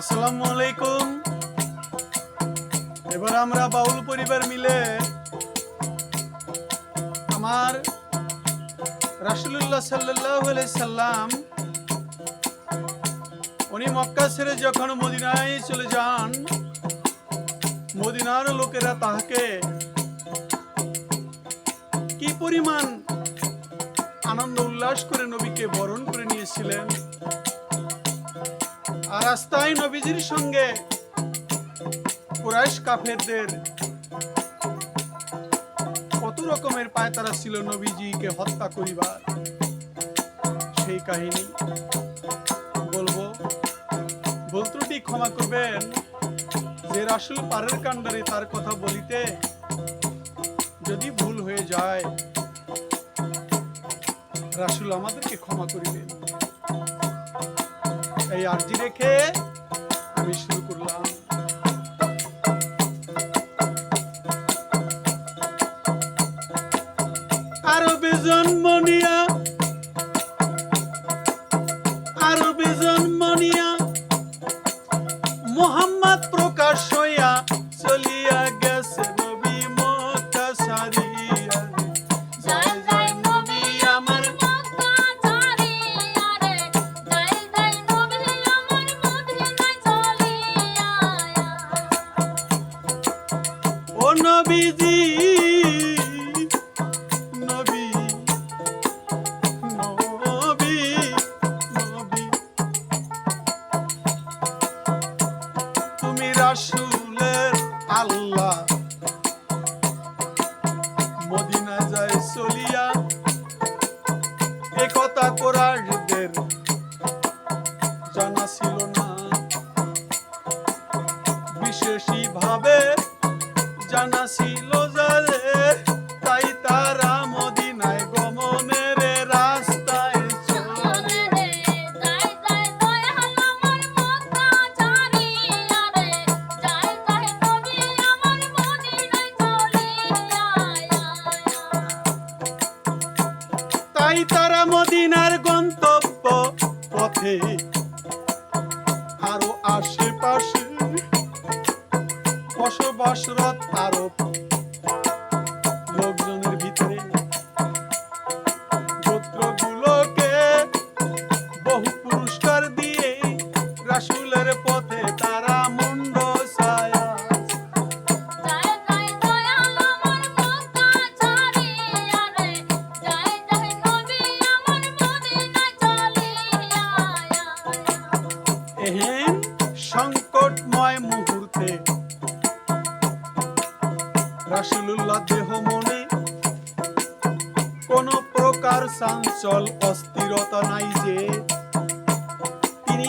আসসালামু আলাইকুম এবার আমরা বাউল পরিবার মিলে আমার রাসুলুল্লাহ সাল্লাহ সাল্লাম, উনি মক্কা ছেড়ে যখন মদিনায় চলে যান, মদিনার লোকেরা তাহাকে কি পরিমাণ আনন্দ উল্লাস করে নবীকে বরণ করে নিয়েছিলেন? রাস্তায় নবীজির সঙ্গে কুরাইশ কাফেরদের কত রকমের পায়তারা ছিল নবীজিকে হত্যা করিবার? সেই কাহিনী বলব। বলত্রুটি ক্ষমা করবেন, যে রাসুল পারের কাণ্ডারে তার কথা বলিতে যদি ভুল হয়ে যায়, রাসুল আমাদেরকে ক্ষমা করিবেন। এই আর্জি রেখে আমি শুরু করলাম। আরও আশেপাশে বসবাসরত রাসূলুল্লাহ দেহ মনে। কোন প্রকার চাঞ্চল অস্থিরতা নাই যে। তিনি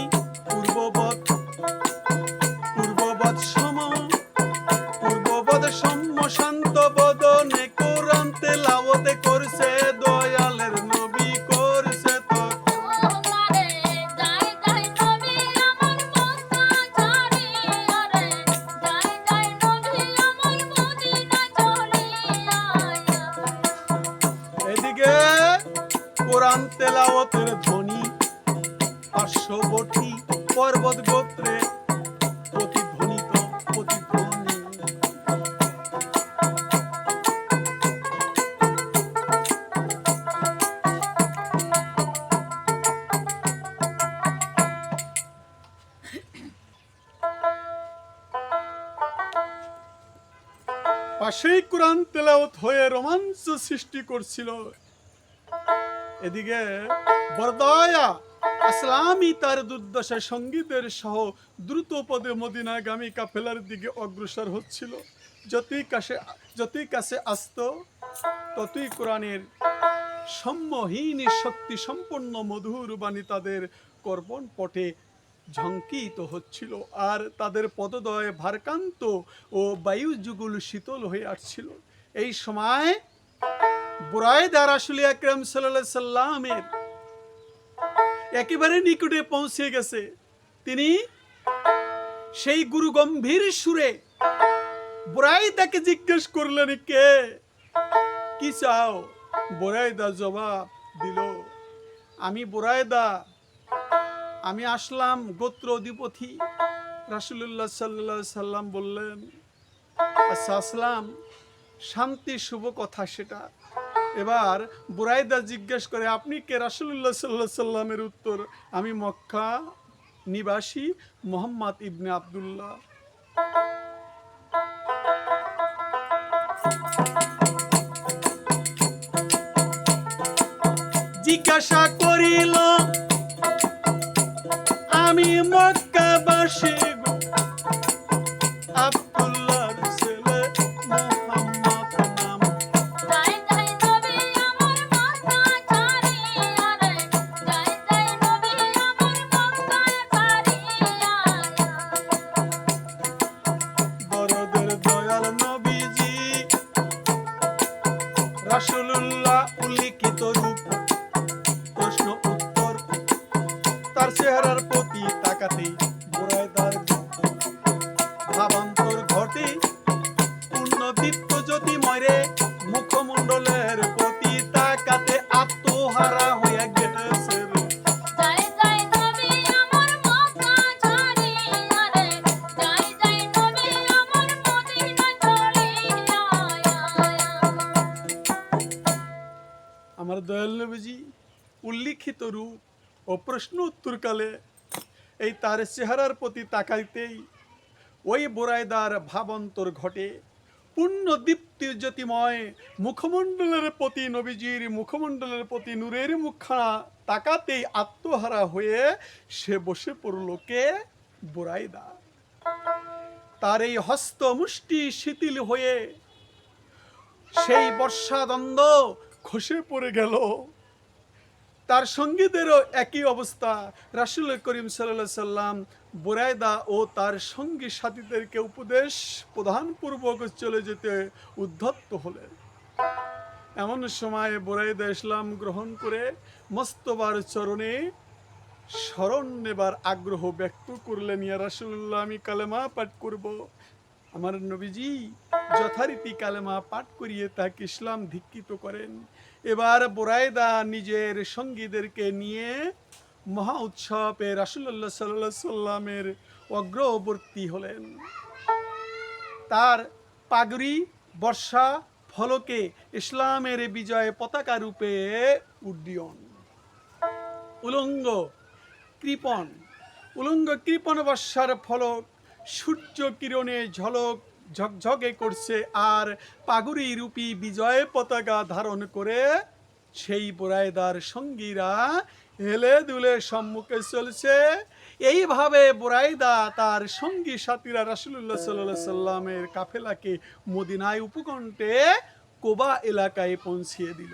কোরআন তেলাওয়াতের ধ্বনি পার্শ্ববর্তী পর্বত গোত্রে প্রতিধ্বনিত প্রতিধ্বনি। কোরআন তেলাওয়াত হয়ে রোমাঞ্চ সৃষ্টি করছিল এদিকে, বরদয়া, আসলামী তার দুর্দশা সঙ্গীতের সহ দ্রুত পদে মদিনাগামী কাফেলার দিকে অগ্রসর হচ্ছিল। যতই কাছে যতই কাছে আসত, ততই কোরআনের সম্মহীন শক্তি সম্পন্ন মধুর বাণী তাদের কর্পণ পটে ঝঙ্কিত হচ্ছিল আর তাদের পদদয়ে ভারকান্ত ও বায়ু যুগল শীতল হয়ে আসছিল। এই সময় আকরাম সাল্লাহ সাল্লামের একেবারে নিকটে পৌঁছে গেছে। তিনি সেই গুরু গম্ভীর সুরে জিজ্ঞেস করলেন, কে? কি চাও? বুরাইদা জবাব দিল, আমি বুরাইদা। আমি আসলাম গোত্র অধিপতি রাসুল্লাহ সাল্লাহ সাল্লাম বললেন আচ্ছা আসলাম। শান্তি, শুভ কথা সেটা। এবার বুরাইদা জিজ্ঞেস করে, আপনি কে? রাসুলুল্লাহ সাল্লাহ সাল্লামের উত্তর, আমি মক্কা নিবাসী মোহাম্মদ ইবনে আবদুল্লাহ। জিজ্ঞাসা করিল, আমি মক্কাবাসী ও প্রশ্ন উত্তরকালে এই তার চেহারার প্রতি তাকাইতেই ওই বোরাইদার ভাবান্তর ঘটে। পূর্ণ দীপ্তি জ্যোতিময় মুখমণ্ডলের প্রতি নবীজির মুখমণ্ডলের প্রতি নূরের মুখখানা তাকাতেই আত্মহারা হয়ে সে বসে পড়ল কে? বোরাইদা তার এই হস্ত মুষ্টি শিথিল হয়ে সেই বর্ষাদ্বন্দ্ব খসে পড়ে গেল। তার সঙ্গীদেরও একই অবস্থা। রাসুল করিম সাল্লাহ সাল্লাম বুরায়দা ও তার সঙ্গী সাথীদেরকে উপদেশ প্রধানপূর্বক চলে যেতে উদ্ধত্ত হলেন। এমন সময় বুরাইদা ইসলাম গ্রহণ করে মস্তবার চরণে স্মরণ নেবার আগ্রহ ব্যক্ত করলেন, ইয়া রাসুল্লাহ আমি কালেমা পাঠ করব। আমার নবীজি যথারীতি কালেমা পাঠ করিয়ে তাকে ইসলাম ধিক্ষিত করেন। এবার বোরাইদা নিজের সঙ্গীদেরকে নিয়ে মহা উৎসবে রাসুল্লাহ সাল্লাহ সাল্লামের অগ্রবর্তী হলেন। তার পাগড়ি, বর্ষা, ফলকে ইসলামের বিজয় পতাকা রূপে উড্ডীয়ন। উলঙ্গ কৃপণ উলঙ্গ কৃপণ বর্ষার ফলক সূর্য কিরণে ঝলক, ঝকঝকে করছে আর পাগুড়ি রূপী বিজয় পতাকা ধারণ করে, সেই বোরাইদার সঙ্গীরা হেলে দুলে সম্মুখে চলছে। এইভাবে বোরাইদা তার সঙ্গী সাথীরা রাসুল্লাহ সাল্লাহ সাল্লামের কাফেলাকে মদিনায় উপকণ্ঠে কোবা এলাকায় পৌঁছিয়ে দিল।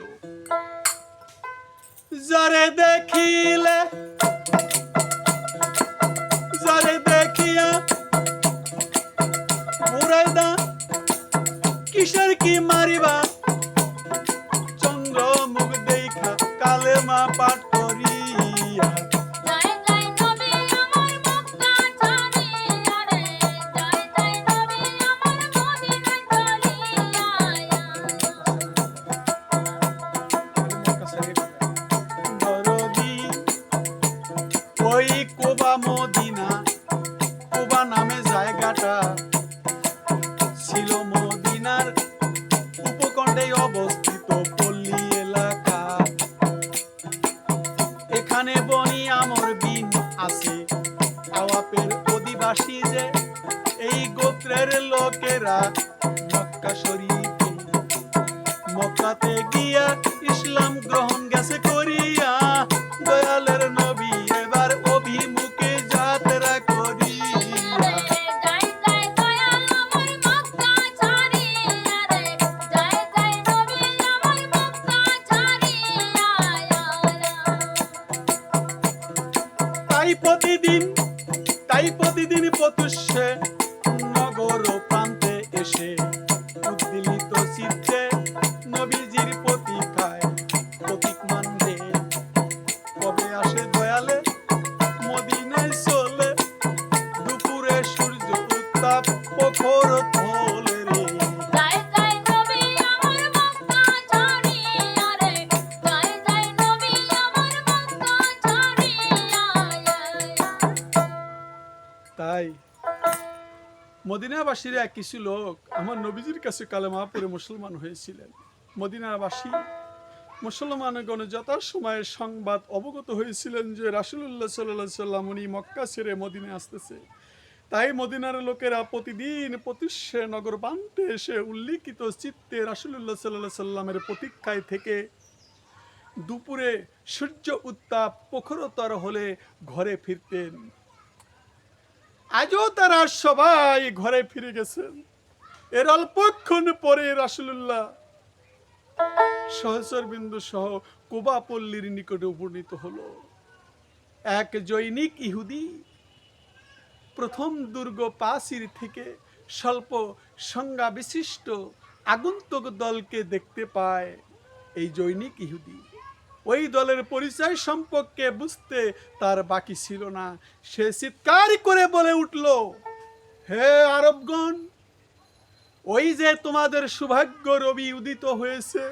যারে দেখিলে, যারে মুরাইদা কিসের কি মারিবা? চন্দ্র মুখ দেখা কালে মা পাঠ ছাড়িয়া তাই। মদিনাবাসীরা কিছু লোক আমার নবীজির কাছে কালেমা পড়ে মুসলমান হয়েছিলেন। মদিনাবাসী মুসলমানগণ যথাসময়ে সংবাদ অবগত হয়েছিলেন যে রাসুলুল্লাহ সাল্লাহ সাল্লাম উনি মক্কা ছেড়ে মদিনে আসতেছে। তাই মদিনার লোকেরা প্রতিদিন প্রতিষ্ঠে নগর বান্তে এসে উল্লিখিত চিত্তে রাসুলুল্লাহ সাল্লাহ সাল্লামের প্রতীক্ষায় থেকে দুপুরে সূর্য উত্তাপ প্রখরতর হলে ঘরে ফিরতেন। আজও তারা সবাই ঘরে ফিরে গেছেন। এর অল্পক্ষণ পরে রাসুলুল্লাহ সহসর বিন্দু সহ কোবাপল্লীর নিকটে উপনীত হলো। এক জৈনিক ইহুদি প্রথম দুর্গ পাসির থেকে স্বল্প সংজ্ঞা বিশিষ্ট আগন্তুক দলকে দেখতে পায় এই জৈনিক ইহুদি। ওই দলের পরিচয় সম্পর্কে বুঝতে তার বাকি ছিল না। সে চিৎকার করে বলে উঠল, হে আরবগণ, ওই যে তোমাদের সৌভাগ্য রবি উদিত হয়েছে।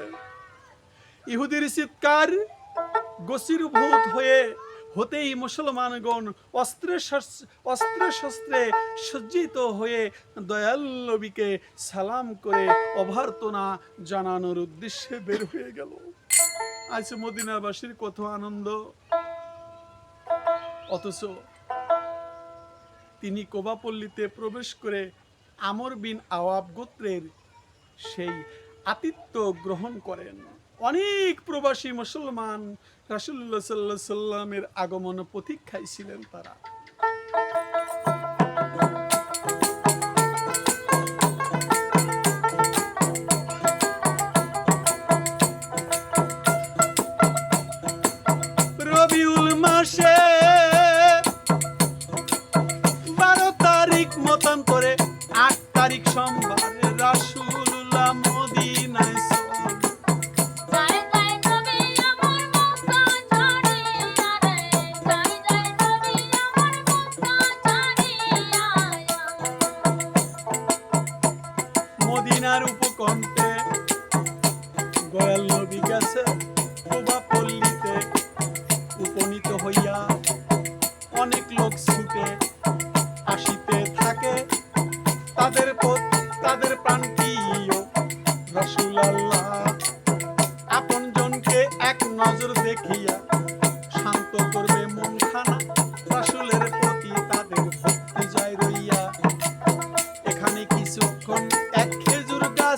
ইহুদির চিৎকার গসিরভূত হয়ে হতেই মুসলমানগণ অস্ত্রে অস্ত্রে শস্ত্রে সজ্জিত হয়ে দয়াল নবীকে সালাম করে অভ্যর্থনা জানানোর উদ্দেশ্যে বের হয়ে গেল। আজ মদিনাবাসীর কত আনন্দ। অথচ তিনি কোবাপল্লীতে প্রবেশ করে আমর বিন আওয়াব গোত্রের সেই আতিথ্য গ্রহণ করেন। অনেক প্রবাসী মুসলমান রাসুল্লাহ সাল্লাহ সাল্লামের আগমন প্রতীক্ষায় ছিলেন তারা।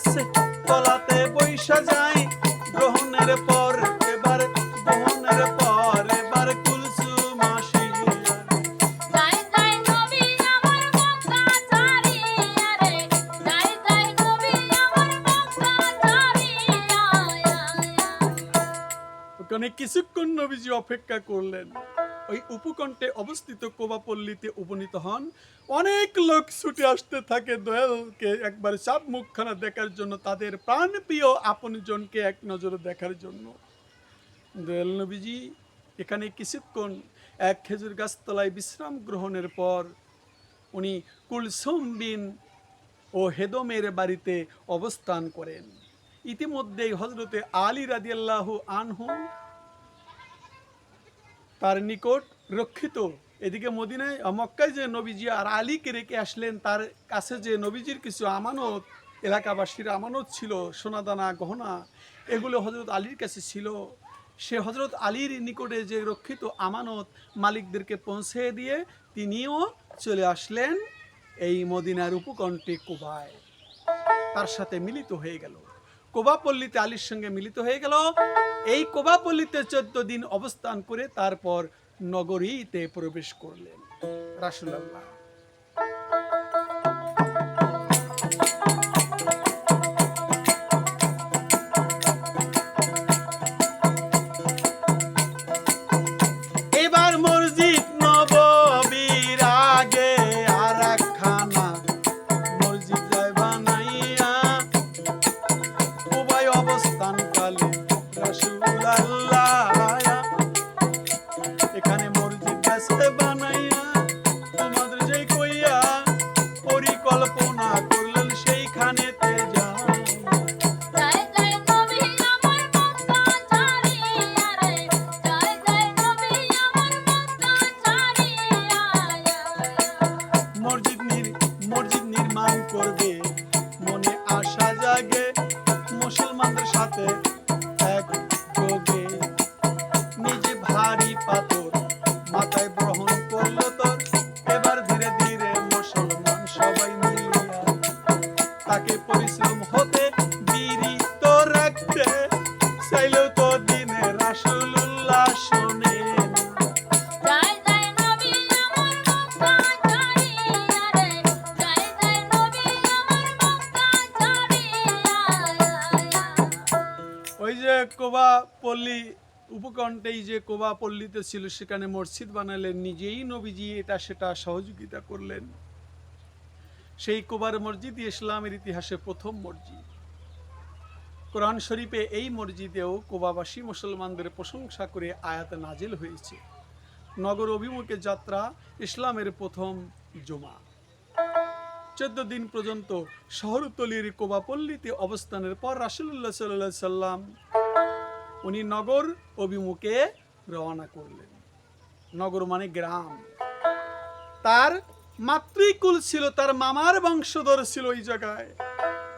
খেজুর তলাতে বৈশা যায় গ্রহণের পর এবার গ্রহণের পর এবার কুলসুম আসিয়া যায় যায় নবী আমার মক্কা ছাড়িয়া রে যায় যায় নবী আমার মক্কা ছাড়িয়া ওখানে কিছুক্ষণ নবীজি অপেক্ষা করলেন। ওই উপকণ্ঠে অবস্থিত কোবাপল্লীতে উপনীত হন। অনেক লোক ছুটে আসতে থাকে দয়ালকে একবার চাপ মুখখানা দেখার জন্য, তাদের প্রাণপ্রিয় আপনজনকে এক নজরে দেখার জন্য। দয়াল নবীজি, এখানে কিছুক্ষণ এক খেজুর গাছতলায় বিশ্রাম গ্রহণের পর উনি কুলসুম বিন ও হেদমের বাড়িতে অবস্থান করেন। ইতিমধ্যেই হজরতে আলী রাদিয়াল্লাহ আনহু তার নিকট রক্ষিত। এদিকে মদিনায় মক্কায় যে নবীজি আর আলীকে রেখে আসলেন, তার কাছে যে নবীজির কিছু আমানত, এলাকাবাসীর আমানত ছিল, সোনাদানা, গহনা, এগুলো হজরত আলীর কাছে ছিল। সে হজরত আলীর নিকটে যে রক্ষিত আমানত মালিকদেরকে পৌঁছে দিয়ে তিনিও চলে আসলেন এই মদিনার উপকণ্ঠে কুবায়। তার সাথে মিলিত হয়ে গেল। কোবাপল্লীতে আলীর সঙ্গে মিলিত হয়ে গেল। এই কোবাপল্লীতে চোদ্দ দিন অবস্থান করে তারপর নগরীতে প্রবেশ করলেন। রাসুলাল্লাহ। উপকণ্ঠেই যে কোবা পল্লীতে ছিল, সেখানে মসজিদ বানালেন নিজেই নবীজি, এটা সেটা সহযোগিতা করলেন। সেই কোবার মসজিদ ইসলামের ইতিহাসে প্রথম মসজিদ। কোরআন শরীফে এই মসজিদেও কোবাবাসী মুসলমানদের প্রশংসা করে আয়াত নাজিল হয়েছে। নগর অভিমুখে যাত্রা ইসলামের প্রথম জমা। চোদ্দ দিন পর্যন্ত শহরতলির কোবাপল্লীতে অবস্থানের পর রাসুল্লাহ সাল্লাহ সাল্লাম উনি নগর অভিমুখে রওনা করলেন। নগর মানে গ্রাম। তার মাতৃকুল ছিল, তার মামার বংশধর ছিল ওই জায়গায়।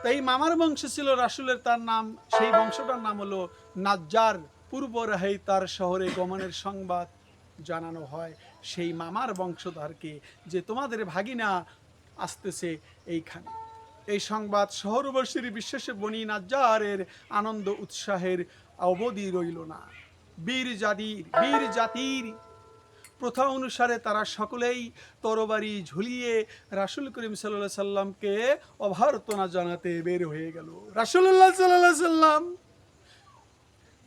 তাই মামার বংশ ছিল রাসুলের, তার নাম, সেই বংশটার নাম হলো নাজ্জার। পূর্ব রাহেই তার শহরে গমনের সংবাদ জানানো হয়। সেই মামার বংশধরকে যে তোমাদের ভাগিনা আসতেছে এইখানে। এই সংবাদ শহরবাসীর বিশ্বাসে বনি নাজ্জারের আনন্দ, উৎসাহের অবধি রইল না। বীর জাতির বীর জাতির। প্রথা অনুসারে তারা সকলেই তরবারি ঝুলিয়ে রাসুল করিম সাল্লাহ সাল্লামকে অভ্যর্থনা জানাতে বের হয়ে গেল। রাসুল্লাহ সাল্লাহ সাল্লাম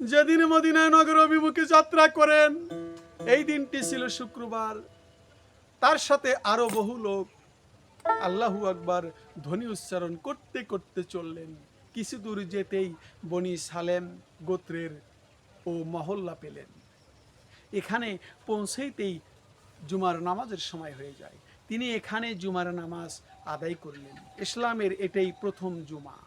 যেদিন মদিনায় নগর অভিমুখে যাত্রা করেন, এই দিনটি ছিল শুক্রবার। তার সাথে আরও বহু লোক আল্লাহু আকবার ধ্বনি উচ্চারণ করতে করতে চললেন। কিছু দূর যেতেই বনি সালেম গোত্রের ও মহল্লা পেলেন। এখানে পৌঁছেইতেই জুমার নামাজের সময় হয়ে যায়। তিনি এখানে জুমার নামাজ আদায় করলেন। ইসলামের এটাই প্রথম জুমা।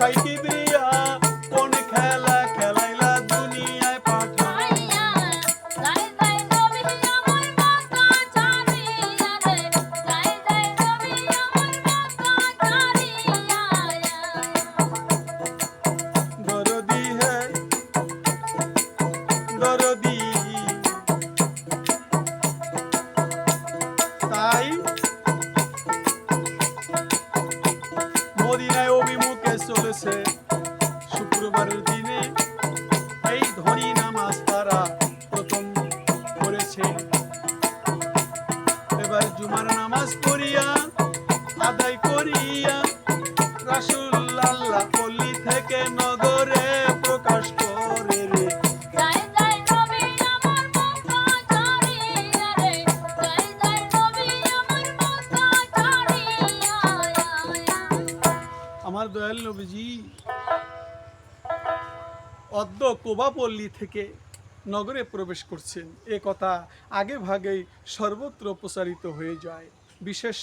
ও কোবাপল্লী থেকে নগরে প্রবেশ করছেন। এ কথা আগে ভাগেই সর্বত্র প্রচারিত হয়ে যায়। বিশেষ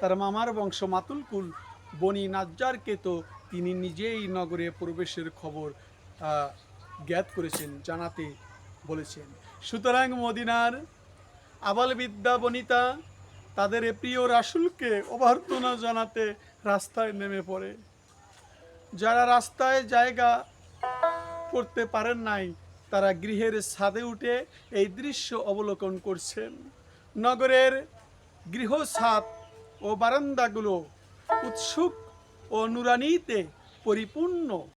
তার মামার বংশ মাতুলকুল বনি নাজ্জারকে তো তিনি নিজেই নগরে প্রবেশের খবর জ্ঞাত করেছেন, জানাতে বলেছেন। সুতরাং মদিনার আবাল বিদ্যা বনিতা তাদের প্রিয় রাসুলকে অভ্যর্থনা জানাতে রাস্তায় নেমে পড়ে। যারা রাস্তায় জায়গা করতে পারেন নাই। তারা গৃহের ছাদে উঠে এই দৃশ্য অবলোকন করছেন। নগরের গৃহছাদ ও বারান্দাগুলো উৎসুক ও নুরানিতে পরিপূর্ণ।